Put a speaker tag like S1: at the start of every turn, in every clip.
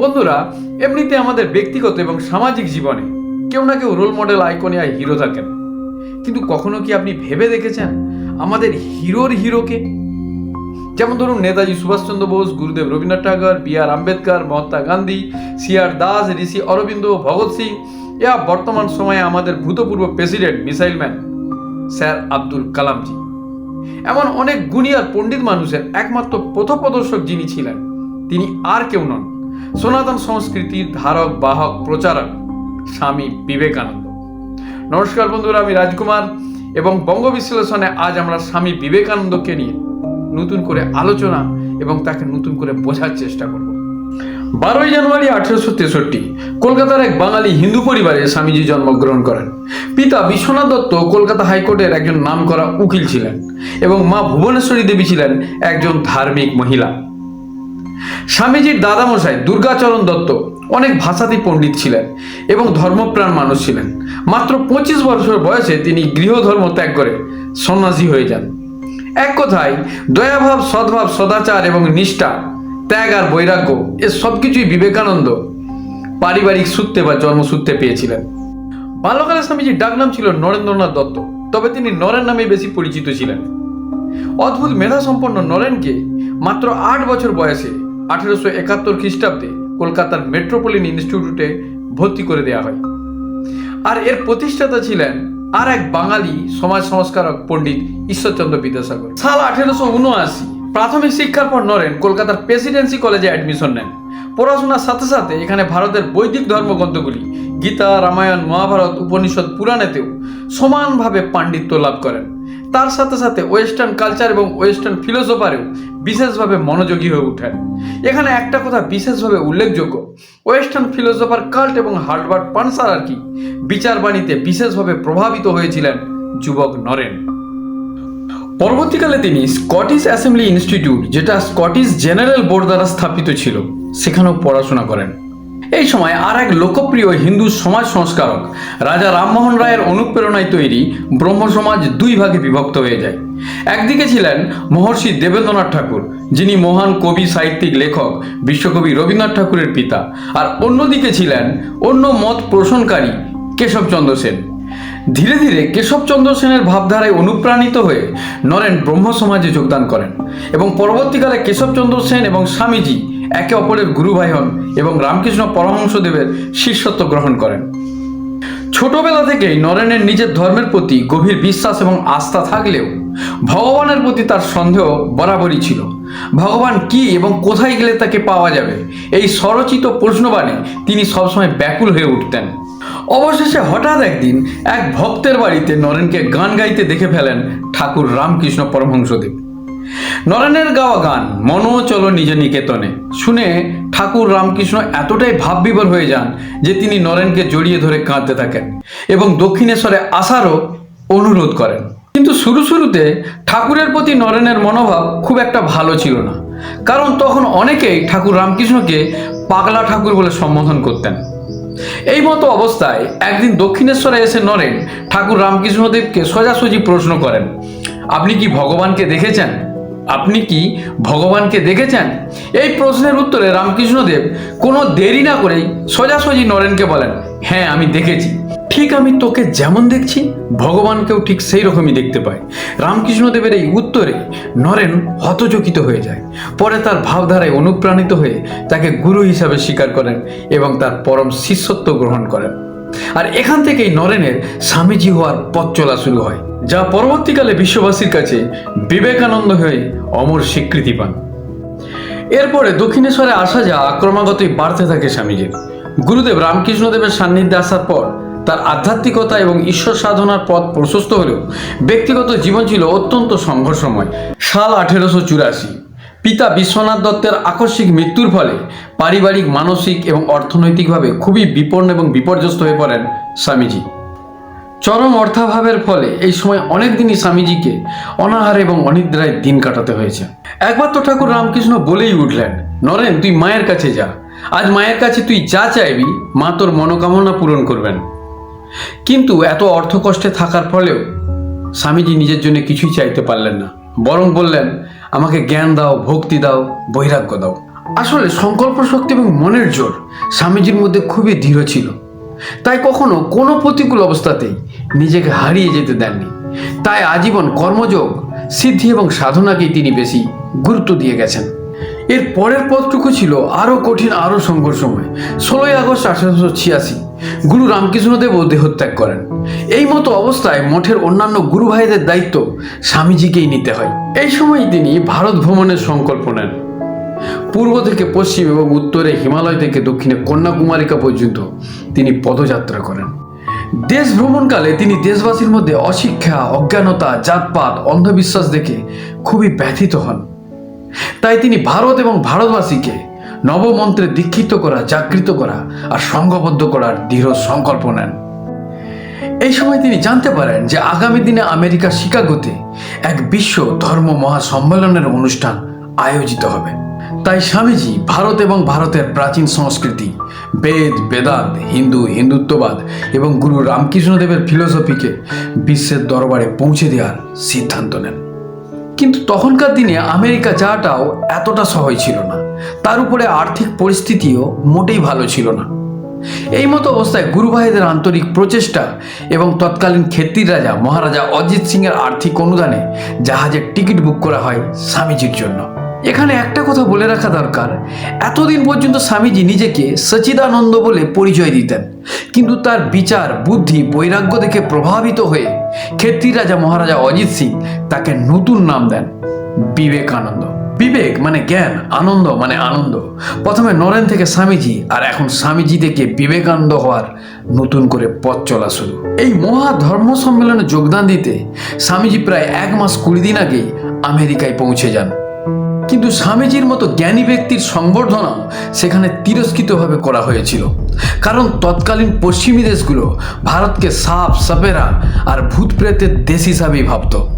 S1: বন্ধুরা, এমনিতে আমাদের ব্যক্তিগত এবং সামাজিক জীবনে কেউ না কেউ রোল মডেল আইকনে আর হিরো থাকেন। কিন্তু কখনো কি আপনি ভেবে দেখেছেন আমাদের হিরোর হিরোকে? যেমন ধরুন Netaji Subhash Chandra Bose, Gurudev Rabindranath Tagore, B R Ambedkar, Mahatma Gandhi, C R Das, Rishi Aurobindo, Bhagat Singh. ইয়া বর্তমান সময়ে আমাদের ভূতপূর্ব president missile man sir Abdul কালামজি। এমন অনেক গুণী আর পণ্ডিত মানুষের একমাত্র পথপ্রদর্শক যিনি ছিলেন, তিনি আর কেউ নন। সনাতন সংস্কৃতির ধারক, বাহক, প্রচারক স্বামী বিবেকানন্দ। নমস্কার বন্ধুরা, আমি রাজকুমার এবং বঙ্গ বিশ্লেষণে আজ আমরা স্বামী বিবেকানন্দকে নিয়ে নতুন করে আলোচনা এবং তাকে নতুন করে বোঝার চেষ্টা করব। বারোই জানুয়ারি আঠেরোশো তেষট্টি, কলকাতার এক বাঙালি হিন্দু পরিবারে স্বামীজি জন্মগ্রহণ করেন। পিতা বিশ্বনাথ দত্ত কলকাতা হাইকোর্টের একজন নামকরা উকিল ছিলেন এবং মা ভুবনেশ্বরী দেবী ছিলেন একজন ধার্মিক মহিলা। স্বামীজির দাদামশাই দুর্গাচরণ দত্ত অনেক ভাষাতে পণ্ডিত ছিলেন এবং ধর্মপ্রাণ মানুষ ছিলেন। মাত্র পঁচিশ বছর বয়সে তিনি গৃহধর্ম ত্যাগ করে সন্ন্যাসী হয়ে যান। এক কথায়, দয়াভাব, সদ্ভাব, সদাচার এবং নিষ্ঠা, ত্যাগ আর বৈরাগ্য, এ সব কিছুই বিবেকানন্দ পারিবারিক সূত্রে বা জন্মসূত্রে পেয়েছিলেন। বাল্যকালে স্বামীজির ডাকনাম ছিল নরেন্দ্রনাথ দত্ত, তবে তিনি নরেন নামে বেশি পরিচিত ছিলেন। অদ্ভুত মেধা সম্পন্ন নরেনকে মাত্র আট বছর বয়সে আঠেরোশো একাত্তর খ্রিস্টাব্দে কলকাতার মেট্রোপলিন ইনস্টিটিউটে ভর্তি করে দেওয়া হয়। আর এর প্রতিষ্ঠাতা ছিলেন আর এক বাঙালি সমাজ সংস্কারক পণ্ডিত ঈশ্বরচন্দ্র বিদ্যাসাগর। সাল আঠেরোশো উনআশি, প্রাথমিক শিক্ষার পর নরেন কলকাতার প্রেসিডেন্সি কলেজে অ্যাডমিশন নেন। পড়াশোনার সাথে সাথে এখানে ভারতের বৈদিক ধর্মগ্রন্থগুলি গীতা, রামায়ণ, মহাভারত, উপনিষদ, পুরাণেতেও সমানভাবে পাণ্ডিত্য লাভ করেন। তার সাথে সাথে ওয়েস্টার্ন কালচার এবং ওয়েস্টার্ন ফিলোসফারেও বিশেষভাবে মনোযোগী হয়ে ওঠেন এখানে একটা কথা বিশেষভাবে উল্লেখযোগ্য, ওয়েস্টার্ন ফিলোসফার কাল্ট এবং হার্ডবার্ট পানসার আর কি বিচারবাণীতে বিশেষভাবে প্রভাবিত হয়েছিলেন যুবক নরেন। পরবর্তীকালে তিনি স্কটিশ অ্যাসেম্বলি ইনস্টিটিউট, যেটা স্কটিশ জেনারেল বোর্ড দ্বারা স্থাপিত ছিল, সেখানেও পড়াশোনা করেন। এই সময় আর এক লোকপ্রিয় হিন্দু সমাজ সংস্কারক, রাজা রামমোহন রায়ের অনুপ্রেরণায় তৈরি ব্রহ্ম সমাজ দুই ভাগে বিভক্ত হয়ে যায়। একদিকে ছিলেন মহর্ষি দেবেন্দ্রনাথ ঠাকুর, যিনি মহান কবি, সাহিত্যিক, লেখক, বিশ্বকবি রবীন্দ্রনাথ ঠাকুরের পিতা, আর অন্যদিকে ছিলেন অন্য মত পোষণকারী কেশবচন্দ্র সেন। ধীরে ধীরে কেশবচন্দ্র সেনের ভাবধারায় অনুপ্রাণিত হয়ে নরেন ব্রহ্ম সমাজে যোগদান করেন এবং পরবর্তীকালে কেশবচন্দ্র সেন এবং স্বামীজি একে অপরের গুরু ভাই হন এবং রামকৃষ্ণ পরমহংসদেবের শিষ্যত্ব গ্রহণ করেন। ছোটবেলা থেকেই নরেনের নিজের ধর্মের প্রতি গভীর বিশ্বাস এবং আস্থা থাকলেও ভগবানের প্রতি তার সন্দেহ বরাবরই ছিল। ভগবান কি এবং কোথায় গেলে তাকে পাওয়া যাবে? এই স্বরচিত প্রশ্নবাণে তিনি সবসময় ব্যাকুল হয়ে উঠতেন। অবশেষে হঠাৎ একদিন এক ভক্তের বাড়িতে নরেনকে গান গাইতে দেখে ফেলেন ঠাকুর রামকৃষ্ণ পরমহংসদেব। নরেনের গাওয়া গান মনো চলো নিজ নিকেতনে। শুনে ঠাকুর রামকৃষ্ণ এতটাই ভাববিভোর হয়ে যান যে তিনি নরেনকে জড়িয়ে ধরে কাঁদতে থাকেন এবং দক্ষিণেশ্বরে আসারও অনুরোধ করেন। কিন্তু শুরু শুরুতে ঠাকুরের প্রতি নরেনের মনোভাব খুব একটা ভালো ছিল না। কারণ তখন অনেকেই ঠাকুর রামকৃষ্ণকে পাগলা ঠাকুর বলে সম্বোধন করতেন। এই মতো অবস্থায় একদিন দক্ষিণেশ্বরে এসে নরেন ঠাকুর রামকৃষ্ণদেবকে সোজাসুজি প্রশ্ন করেন, আপনি কি ভগবানকে দেখেছেন? আপনি কি ভগবানকে দেখেছেন? এই প্রশ্নের উত্তরে রামকৃষ্ণদেব কোনো দেরি না করেই সোজাসুজি নরেনকে বলেন হ্যাঁ আমি দেখেছি। ঠিক আমি তোকে যেমন দেখছি, ভগবানকেও ঠিক সেই রকমই দেখতে পাই। রামকৃষ্ণদেবের এই উত্তরে নরেন হতচকিত হয়ে যায়। পরে তার ভাবধারায় অনুপ্রাণিত হয়ে তাকে গুরু হিসাবে স্বীকার করেন এবং তার পরম শিষ্যত্ব গ্রহণ করেন। আর এখান থেকেই নরেনের স্বামীজি হওয়ার পথ চলা শুরু হয়, যা পরবর্তীকালে বিশ্ববাসীর কাছে বিবেকানন্দ হয়ে অমর স্বীকৃতি পান। এরপরে দক্ষিণেশ্বরে আসা যা ক্রমাগতই বাড়তে থাকে স্বামীজির। গুরুদেব রামকৃষ্ণদেবের সান্নিধ্যে আসার পর তার আধ্যাত্মিকতা এবং ঈশ্বর সাধনার পথ প্রশস্ত হলেও ব্যক্তিগত জীবন ছিল অত্যন্ত সংঘর্ষময়। সাল আঠেরোশো চুরাশি পিতা বিশ্বনাথ দত্তের আকস্মিক মৃত্যুর ফলে পারিবারিক, মানসিক এবং অর্থনৈতিকভাবে খুবই বিপন্ন এবং বিপর্যস্ত হয়ে পড়েন স্বামীজি। চরম অর্থাভাবের ফলে এই সময় অনেক দিনই স্বামীজিকে অনাহার এবং অনিদ্রায় দিন কাটাতে হয়েছে। একবার তো ঠাকুর রামকৃষ্ণ বলেই উঠলেন, নরেন, তুই মায়ের কাছে যা। আজ মায়ের কাছে তুই যা চাইবি, মা তোর মনোকামনা পূরণ করবেন। কিন্তু এত অর্থ কষ্টে থাকার ফলেও স্বামীজি নিজের জন্য কিছুই চাইতে পারলেন না। বরং বললেন আমাকে জ্ঞান দাও, ভক্তি দাও, বৈরাগ্য দাও। আসলে সংকল্প শক্তি এবং মনের জোর স্বামীজির মধ্যে খুবই দৃঢ় ছিল। তাই কখনো কোনো প্রতিকূল অবস্থাতেই নিজেকে হারিয়ে যেতে দেননি। তাই আজীবন কর্মযোগ, সিদ্ধি এবং সাধনাকেই তিনি বেশি গুরুত্ব দিয়ে গেছেন। এর পরের পথটুকু ছিল আরও কঠিন, আরও সংঘর্ষময়। ষোলোই আগস্ট আঠারোশো ছিয়াশি, গুরু রামকৃষ্ণদেবও দেহত্যাগ করেন। এই মতো অবস্থায় মঠের অন্যান্য গুরু ভাইদের দায়িত্ব স্বামীজিকেই নিতে হয়। এই সময় তিনি ভারত ভ্রমণের সংকল্প নেন। পূর্ব থেকে পশ্চিম এবং উত্তরে হিমালয় থেকে দক্ষিণে কন্যাকুমারিকা পর্যন্ত তিনি পদযাত্রা করেন। দেশ ভ্রমণকালে তিনি দেশবাসীর মধ্যে অশিক্ষা, অজ্ঞানতা, জাতপাত, অন্ধবিশ্বাস দেখে খুবই ব্যথিত হন। তাই তিনি ভারত এবং ভারতবাসীকে নবমন্ত্রে দীক্ষিত করা, জাগৃত করা আর সংঘবদ্ধ করার দৃঢ় সংকল্প নেন। এই সময় তিনি জানতে পারেন যে আগামী দিনে আমেরিকা শিকাগোতে এক বিশ্ব ধর্ম মহাসম্মেলনের অনুষ্ঠান আয়োজিত হবে। তাই স্বামীজি ভারত এবং ভারতের প্রাচীন সংস্কৃতি, বেদ, বেদান্ত, হিন্দু, হিন্দুত্ববাদ এবং গুরু রামকৃষ্ণদেবের ফিলোসফিকে বিশ্বের দরবারে পৌঁছে দেওয়ার সিদ্ধান্ত নেন। কিন্তু তখনকার দিনে আমেরিকা যাওয়াটাও এতটা সহজ ছিল না। তার উপরে আর্থিক পরিস্থিতিও মোটেই ভালো ছিল না। এই মতো অবস্থায় গুরু ভাইদের আন্তরিক প্রচেষ্টা এবং তৎকালীন খেত্তির রাজা মহারাজা অজিত সিংয়ের আর্থিক অনুদানে জাহাজের টিকিট বুক করা হয় স্বামীজির জন্য। এখানে একটা কথা বলে রাখা দরকার। এতদিন পর্যন্ত স্বামীজি নিজেকে সচিদানন্দ বলে পরিচয় দিতেন। কিন্তু তার বিচার, বুদ্ধি, বৈরাগ্য দেখে প্রভাবিত হয়ে খেত্তির রাজা মহারাজা অজিত সিং তাকে নতুন নাম দেন বিবেকানন্দ। বিবেক মানে জ্ঞান, আনন্দ মানে আনন্দ। প্রথমে নরেন থেকে স্বামীজি, আর এখন স্বামীজি থেকে বিবেকানন্দ হওয়ার নতুন করে পথ চলা শুরু। এই মহা ধর্ম সম্মেলনে যোগদান দিতে স্বামীজি প্রায় এক মাস কুড়ি দিন আগেই আমেরিকায় পৌঁছে যান। কিন্তু স্বামীজির মতো জ্ঞানী ব্যক্তির সংবর্ধনাও সেখানে তিরস্কৃতভাবে করা হয়েছিল। কারণ তৎকালীন পশ্চিমী দেশগুলো ভারতকে সাপ, সাপেরা আর ভূত প্রেতের দেশ হিসাবেই ভাবতো।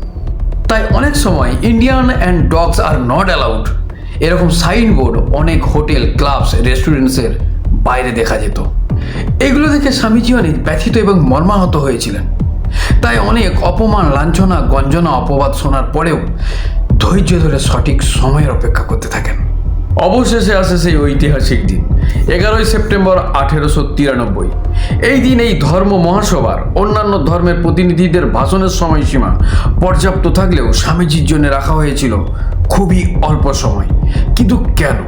S1: তাই অনেক সময় Indian and dogs are not allowed এরকম সাইনবোর্ড অনেক হোটেল ক্লাবস রেস্টুরেন্টসের বাইরে দেখা যেত। এগুলো দেখে স্বামীজি অনেক ব্যথিত এবং মর্মাহত হয়েছিলেন। তাই অনেক অপমান, লাঞ্ছনা, গঞ্জনা, অপবাদ শোনার পরেও ধৈর্য ধরে সঠিক সময়ের অপেক্ষা করতে থাকেন। অবশেষে আসে সেই ঐতিহাসিক দিন, এগারোই সেপ্টেম্বর আঠেরোশো তিরানব্বই। এই দিন এই ধর্ম মহাসভার অন্যান্য ধর্মের প্রতিনিধিদের ভাষণের সময়সীমা পর্যাপ্ত থাকলেও স্বামীজির জন্য রাখা হয়েছিল খুবই অল্প সময়। কিন্তু কেন?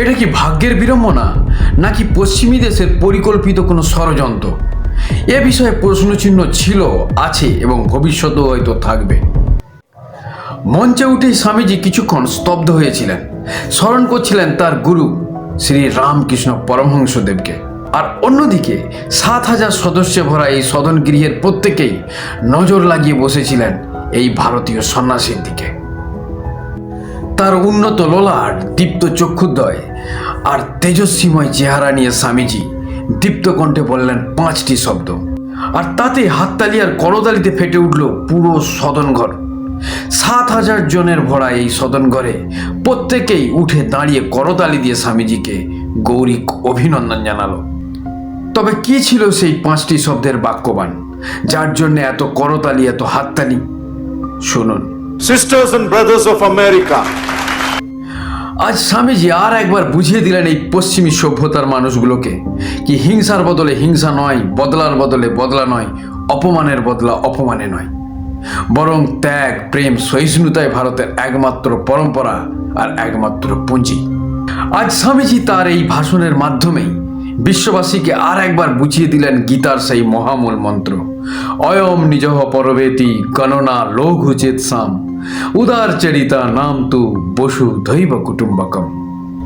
S1: এটা কি ভাগ্যের বিড়ম্বনা, নাকি পশ্চিমী দেশের পরিকল্পিত কোনো ষড়যন্ত্র? এ বিষয়ে প্রশ্নচিহ্ন ছিল, আছে এবং ভবিষ্যতেও হয়তো থাকবে। মঞ্চে উঠেই স্বামীজি কিছুক্ষণ স্তব্ধ হয়েছিলেন। স্মরণ করছিলেন তার গুরু শ্রী রামকৃষ্ণ পরমহংসদেবকে। আর অন্যদিকে সাত হাজার সদস্যে ভরা এই সদন গৃহের প্রত্যেকেই নজর লাগিয়ে বসেছিলেন এই ভারতীয় সন্ন্যাসীর দিকে। তার উন্নত ললাট, দীপ্ত চক্ষুদ্বয় আর তেজস্বীময় চেহারা নিয়ে স্বামীজি দীপ্ত কণ্ঠে বললেন পাঁচটি শব্দ। আর তাতে হাততালি আর ফেটে উঠল পুরো সদনঘর। সাত হাজার জনের ভরা এই সদনঘরে প্রত্যেকেই উঠে দাঁড়িয়ে করতালি দিয়ে স্বামীজিকে গৌরিক অভিনন্দন জানালো। তবে কি ছিল সেই পাঁচটি শব্দের বাক্যবান? যার জন্য এত করতালি এত হাততালি? শুনুন।
S2: Sisters and brothers of America
S1: আজ স্বামীজি আর একবার বুঝিয়ে দিলেন এই পশ্চিমী সভ্যতার মানুষগুলোকে কি হিংসার বদলে হিংসা নয় বদলার বদলে বদলা নয় অপমানের বদলা অপমানে নয়। বরং ত্যাগ, প্রেম, সহিষ্ণুতাই ভারতের একমাত্র পরম্পরা আর একমাত্র পুঁজি। আজ স্বামীজি তার এই ভাষণের মাধ্যমেই বিশ্ববাসীকে আর একবার বুঝিয়ে দিলেন গীতার সেই মহামূল মন্ত্র। অয়ম নিজহ পরবেতি গণনা লঘু চেতসাম উদার চরিতা নাম তু বসু দৈব কুটুম্বকম।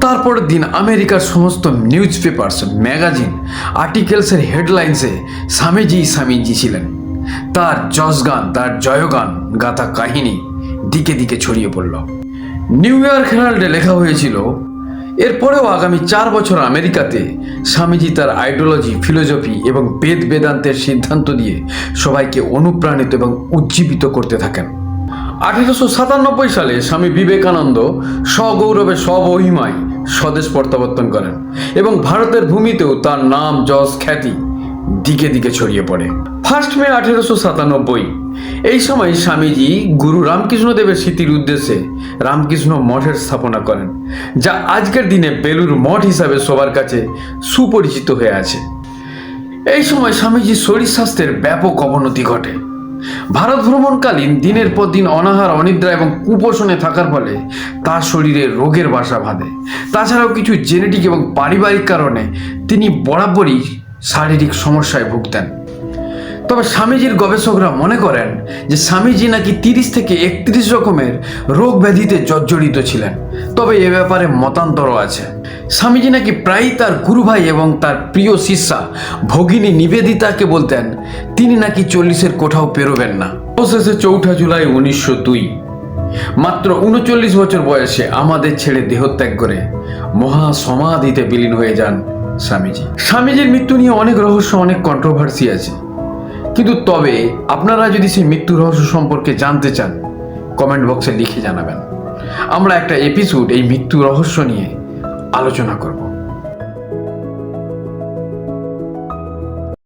S1: তারপরের দিন আমেরিকার সমস্ত নিউজ পেপার্স ম্যাগাজিন, আর্টিকেলসের হেডলাইন্সে স্বামীজি স্বামীজি ছিলেন। তার যশগান, তার জয়গান গাথা কাহিনী দিকে দিকে ছড়িয়ে পড়ল। নিউ ইয়র্ক হেরাল্ডে লেখা হয়েছিল, এরপরেও আগামী চার বছর আমেরিকাতে স্বামীজি তার আইডিওলজি, ফিলোসফি এবং বেদ বেদান্তের সিদ্ধান্ত দিয়ে সবাইকে অনুপ্রাণিত এবং উজ্জীবিত করতে থাকেন। আঠেরোশো সাতানব্বই সালে স্বামী বিবেকানন্দ সগৌরবে স্বমহিমায় স্বদেশ প্রত্যাবর্তন করেন এবং ভারতের ভূমিতেও তার নাম, যশ, খ্যাতি দিকে দিকে ছড়িয়ে পড়ে। ফার্স্ট মে আঠেরোশো সাতানব্বই, এই সময় স্বামীজি গুরু রামকৃষ্ণদেবের স্মৃতির উদ্দেশ্যে রামকৃষ্ণ মঠের স্থাপনা করেন, যা আজকের দিনে বেলুর মঠ হিসাবে সবার কাছে সুপরিচিত হয়ে আছে। এই সময় স্বামীজির শরীর স্বাস্থ্যের ব্যাপক অবনতি ঘটে। ভারত ভ্রমণকালীন দিনের পর দিন অনাহার, অনিদ্রা এবং কুপোষণে থাকার ফলে তার শরীরে রোগের বাসা বাঁধে। তাছাড়াও কিছু জেনেটিক এবং পারিবারিক কারণে তিনি বরাবরই শারীরিক সমস্যায় ভুগতেন। তবে স্বামীজির গবেষকরা মনে করেন যে স্বামীজি নাকি তিরিশ থেকে একত্রিশ রকমের রোগ ব্যাধিতে জর্জরিত ছিলেন। তবে এ ব্যাপারে মতান্তরও আছে। স্বামীজি নাকি প্রায়ই তার গুরুভাই এবং তার প্রিয় শিষ্যা ভগিনী নিবেদিতাকে বলতেন, তিনি নাকি চল্লিশের কোঠাও পেরোবেন না। অবশেষে চৌঠা জুলাই উনিশশো দুই। মাত্র উনচল্লিশ বছর বয়সে আমাদের ছেড়ে দেহত্যাগ করে মহা সমাধিতে বিলীন হয়ে যান স্বামীজি। স্বামীজির মৃত্যু নিয়ে অনেক রহস্য, অনেক কন্ট্রোভার্সি আছে। কিন্তু তবে আপনারা যদি সেই মৃত্যু রহস্য সম্পর্কে জানতে চান কমেন্ট বক্সে লিখে জানাবেন। আমরা একটা এপিসোড এই মৃত্যু রহস্য নিয়ে আলোচনা করব।